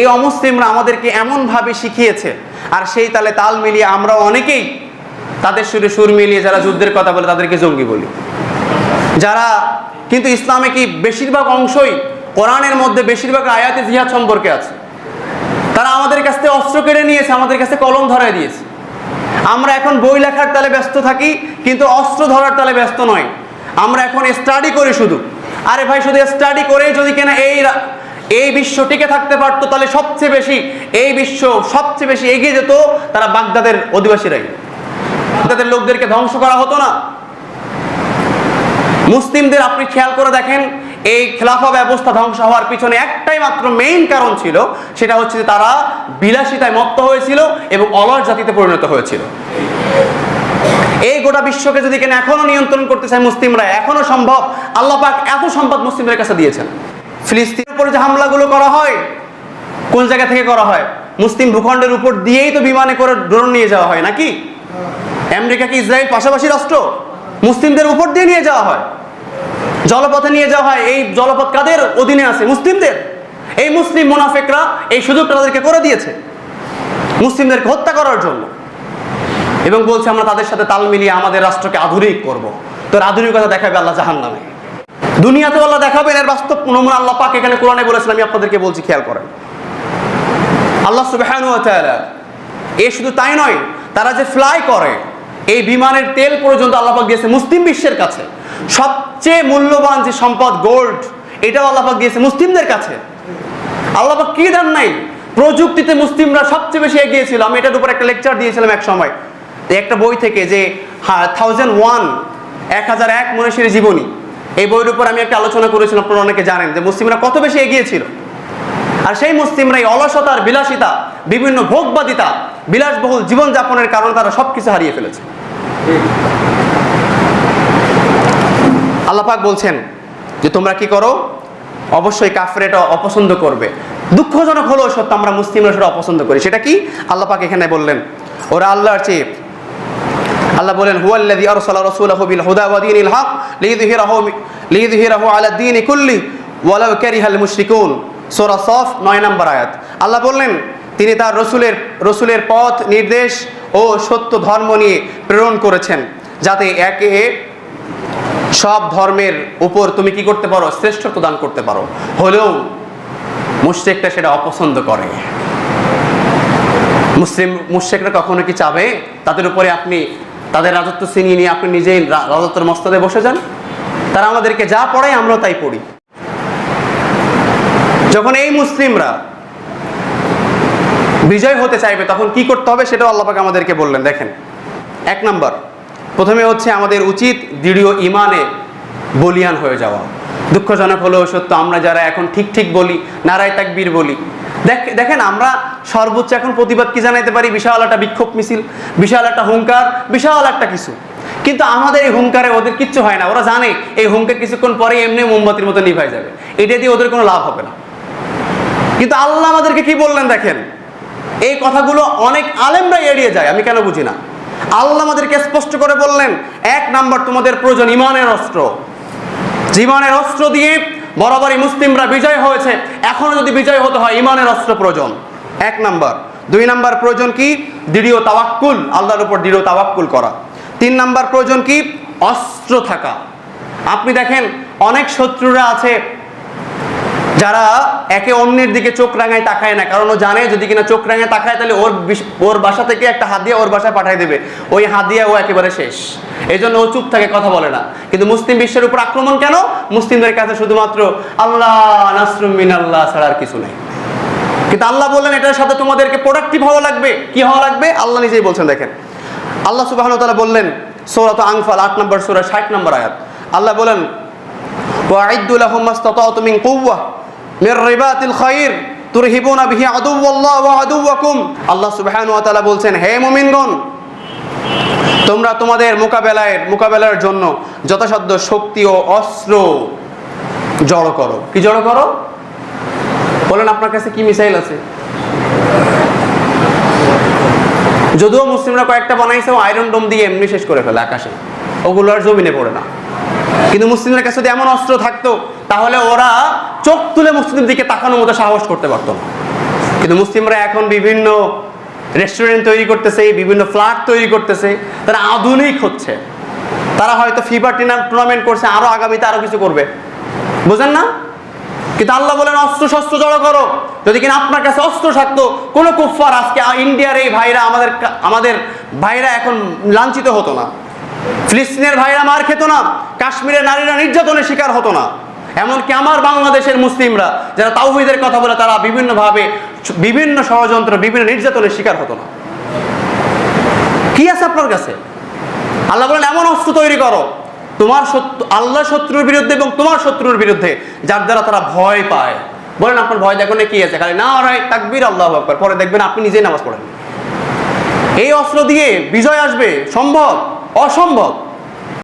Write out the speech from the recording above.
এই অমুসলিমরা আমাদেরকে এমনভাবে শিখিয়েছে। আর সেই তালে তাল মিলিয়ে আমরা অনেকেই তাদের সুরে সুর মিলিয়ে যারা যুদ্ধের কথা বলে তাদেরকে জঙ্গি বলি। যারা কিন্তু ইসলামে কি বেশিরভাগ অংশই কোরআনের মধ্যে বেশিরভাগ আয়াতে জিহাদ সম্পর্কে আছে। তারা আমাদের কাছ থেকে অস্ত্র কেড়ে নিয়েছে, আমাদের কাছে কলম ধরায় দিয়েছে। আমরা এখন বই লেখার তালে ব্যস্ত থাকি, কিন্তু অস্ত্র ধরার তালে ব্যস্ত নয়। আমরা এখন স্টাডি করি শুধু। আরে ভাই, শুধু স্টাডি করে যদি কিনা এই এই বিশ্ব টিকে থাকতে পারতো তাহলে সবচেয়ে বেশি, এই বিশ্ব সবচেয়ে বেশি এগিয়ে যেত তারা বাগদাদের অধিবাসীরাই। বাগদাদের লোকদেরকে ধ্বংস করা হতো না। মুসলিমদের আপনি খেয়াল করে দেখেন, এই খেলাফা ব্যবস্থা ধ্বংস হওয়ার পিছনে একটাই মাত্র মেইন কারণ ছিল, সেটা হচ্ছে যে তারা বিলাসিতায় মত্ত হয়েছিল এবং অলস জাতিতে পরিণত হয়েছিল। এই গোটা বিশ্বকে যদি কেন এখনও নিয়ন্ত্রণ করতে চায় মুসলিমরা, এখনও সম্ভব। আল্লাহ পাক এত সম্পদ মুসলিমদের কাছে দিয়েছেন। ফিলিস্তিনের উপরে যে হামলাগুলো করা হয়, কোন জায়গা থেকে করা হয়? মুসলিম ভূখণ্ডের উপর দিয়েই তো বিমানে করে ড্রোন নিয়ে যাওয়া হয় নাকি? আমেরিকা কি ইসরায়েল পাশাপাশি রাষ্ট্র? মুসলিমদের উপর দিয়ে নিয়ে যাওয়া হয়। জলপথে নিয়ে যাওয়া হয়। এই জলপথ কাদের অধীনে আছে? মুসলিমদের। এই মুসলিম মুনাফেকরা এই সুযোগটা তাদেরকে করে দিয়েছে। মুসলিমদেরকে হত্যা করার জন্য। এবং বলছে, আমরা তাদের সাথে তাল মিলিয়ে আমাদের রাষ্ট্রকে আধুনিক করব। তোর আধুনিকতা দেখাবে আল্লাহ জাহান নামে দুনিয়াতে আল্লাহ দেখাবেন, এর বাস্তব নমুনা আল্লাহ পাক এখানে কোরআনে বলেছেন, আমি আপনাদেরকে বলছি, খেয়াল করেন। আল্লাহ তাআলা এ শুধু তাই নয়, তারা যে ফ্লাই করে, এই বিমানের তেল পর্যন্ত আল্লাহ পাক দিয়েছে মুসলিম বিশ্বের কাছে। সবচেয়ে মূল্যবান যে সম্পদ গোল্ড এটাও আল্লাহ পাক দিয়েছে মুসলিমদের কাছে। আল্লাহ পাক কি দেন নাই? প্রযুক্তিতে মুসলিমরা সবচেয়ে বেশি এগিয়ে ছিল। আমি এটার উপর একটা লেকচার দিয়েছিলাম এক সময়। একটা বই থেকে যে থাউজেন্ড ওয়ান এক হাজার এক মনীষীর জীবনী। এই বইয়ের উপর আমি একটা আলোচনা করেছিলাম, আপনারা অনেকে জানেন যে মুসলিমরা কত বেশি এগিয়ে ছিল। আর সেই মুসলিমরা এই অলসতার, বিলাসিতা, বিভিন্ন ভোগবাদিতা, বিলাসবহুল জীবনযাপনের কারণে তারা সবকিছু হারিয়ে ফেলেছে। আল্লাপাক বলছেন যে তোমরা কি করো? অবশ্যই কাফের এটা অপছন্দ করবে। দুঃখজনক হলেও সত্য আমরা মুসলিমরা সেটা অপছন্দ করি। সেটা কি? আল্লাপাক এখানে বললেন, ওরা আল্লাহর চেয়ে আল্লাহ বলেন, হুয়াল্লাযী আরসালা রাসূলাহু বিল হুদা ওয়া দীনিল হক লিইযহিরাহু লিইযহিরাহু আলা দীনি কুল্লি ওয়ালাউ কারিহাল মুশরিকুন। সূরা সফ 9 নম্বর আয়াত। আল্লাহ বললেন, তিনি তার রসুলের রসুলের পথ, নির্দেশ ও সত্য ধর্ম নিয়ে প্রেরণ করেছেন। যাতে একে সব ধর্মের উপর তুমি কি করতে পারো? শ্রেষ্ঠত্ব দান করতে পারো। হলেও মুশরিকটা সেটা অপছন্দ করে। মুসলিম, মুশরিকরা কখনো কি চাবে? তাদের উপরে আপনি তাদের রাজত্ব ছিনিয়ে নিয়ে আপনি নিজেই রাজত্বের মস্তদে বসে যান। তারা আমাদেরকে যা পড়ায় আমরাও তাই পড়ি। যখন এই মুসলিমরা বিজয় হতে চাইবে, তখন কি করতে হবে সেটাও আল্লাপাকে আমাদেরকে বললেন। দেখেন, এক নম্বর, প্রথমে হচ্ছে আমাদের উচিত দৃঢ় ইমানে বলিয়ান হয়ে যাওয়া। দুঃখজনক হলেও সত্য, আমরা যারা এখন ঠিক ঠিক বলি, নারায় তাকবীর বলি। দেখ- দেখেন, আমরা সর্বোচ্চ এখন প্রতিবাদ কি জানাইতে পারি? বিশাল একটা বিক্ষোভ মিছিল, বিশাল একটা হুঙ্কার বিশাল একটা কিছু। কিন্তু আমাদের এই হুঙ্কারে ওদের কিচ্ছু হয় না। ওরা জানে, এই হুঙ্কার কিছুক্ষণ পরে এমনি মোমবাতির মতো নিভাই যাবে। এটা দিয়ে ওদের কোনো লাভ হবে না। কিন্তু আল্লাহ আমাদেরকে কি বললেন দেখেন? এই কথাগুলো অনেক আলেমরা এড়িয়ে যায়, আমি কেন বুঝি না? আল্লাহ আমাদেরকে স্পষ্ট করে বললেন, এক নাম্বার তোমাদের প্রয়োজন ইমানের অস্ত্র। জীবনের অস্ত্র দিয়ে বরাবরই মুসলিমরা বিজয় হয়েছে। এখনও যদি বিজয় হতে হয়, ইমানের অস্ত্র প্রয়োজন। এক নাম্বার। দুই নাম্বার প্রয়োজন কি? দৃঢ় তাওয়াক্কুল, আল্লাহর উপর দৃঢ় তাওয়াক্কুল করা। তিন নাম্বার প্রয়োজন কি? অস্ত্র থাকা। আপনি দেখেন, অনেক শত্রুরা আছে যারা একে অন্যের দিকে চোখ রাঙায় তাকায় না, কারণ ও জানে যদি কিনা চোখ রাঙায় তাকায়, তাহলে ওর ওর বাসা থেকে একটা হাদিয়া ওর বাসায় পাঠিয়ে দেবে। ওই হাদিয়া ও একেবারে শেষ। এই জন্য ও চুপ থাকে, কথা বলে না। কিন্তু মুসলিম বিশ্বের উপর আক্রমণ কেন? মুসলিমদের কাছে শুধুমাত্র, আল্লাহ নাসরুমিন আল্লাহ ছাড়া আর কিছু নেই। কিন্তু আল্লাহ বললেন, এটার সাথে তোমাদেরকে প্রোডাক্টিভ হওয়া লাগবে। কি হওয়া লাগবে? আল্লাহ নিজেই বলছেন, দেখেন। আল্লাহ সুবাহন তারা বললেন, সৌরাত আংফাল আট নম্বর সৌরা, ষাট নম্বর আয়াত। আল্লাহ বলেন ওয়াঈদুল আহমাস্তাত তুমি কুওয়া। মিররিবাতিল খায়র তুরহিবুনা বিহি আদুওয়াল্লাহ ওয়া আদুওয়াকুম আল্লাহ সুবহানাহু ওয়া বলছেন, হে মুমিনগণ, তোমরা তোমাদের মোকাবেলায়, মোকাবেলার জন্য যথাসাধ্য শক্তি ও অস্ত্র জড়ো করো। কি জড়ো করো? বলেন, আপনার কাছে কি মিসাইল আছে? যদিও মুসলিমরা কয়েকটা বানাইছে আয়রন ডোম দিয়ে এমনি শেষ করে ফেলে আকাশে। ওগুলো আর জমিনে পড়ে না। কিন্তু মুসলিমদের কাছে যদি এমন অস্ত্র থাকতো তাহলে ওরা চোখ তুলে মুসলিমদের দিকে তাকানোর মতো সাহস করতে পারতো না। কিন্তু মুসলিমরা এখন বিভিন্ন রেস্টুরেন্ট তৈরি করতেছে, বিভিন্ন ফ্ল্যাট তৈরি করতেছে, তারা আধুনিক হচ্ছে। তারা হয়তো ফিফা টুর্নামেন্ট করছে, আরও আগামীতে আরও কিছু করবে। বুঝেন না? কিন্তু আল্লাহ বলেন অস্ত্র শস্ত্র জড়ো করো। যদি কিনা আপনার কাছে অস্ত্র থাকতো, কোন কুফার আজকে ইন্ডিয়ার এই ভাইরা আমাদের আমাদের ভাইরা এখন লাঞ্ছিত হতো না। ফিলিস্তিনের ভাইরা মার খেত না। কাশ্মীরের নারীরা নির্যাতনের শিকার হতো না। এমনকি আমার বাংলাদেশের মুসলিমরা যারা তাওহিদের কথা বলে, তারা বিভিন্নভাবে বিভিন্ন ষড়যন্ত্র, বিভিন্ন নির্যাতনের শিকার হতো না। কি আছে আপনার কাছে? আল্লাহ বলেন, এমন অস্ত্র তৈরি করো। তোমার শত্রু আল্লাহ শত্রুর বিরুদ্ধে এবং তোমার শত্রুর বিরুদ্ধে, যার দ্বারা তারা ভয় পায়। বলেন, আপনার ভয় দেখুন কি আছে? খালি, না রায় তাকবীর আল্লাহ আকবার। পরে দেখবেন আপনি নিজেই নামাজ পড়েন। এই অস্ত্র দিয়ে বিজয় আসবে, সম্ভব? অসম্ভব।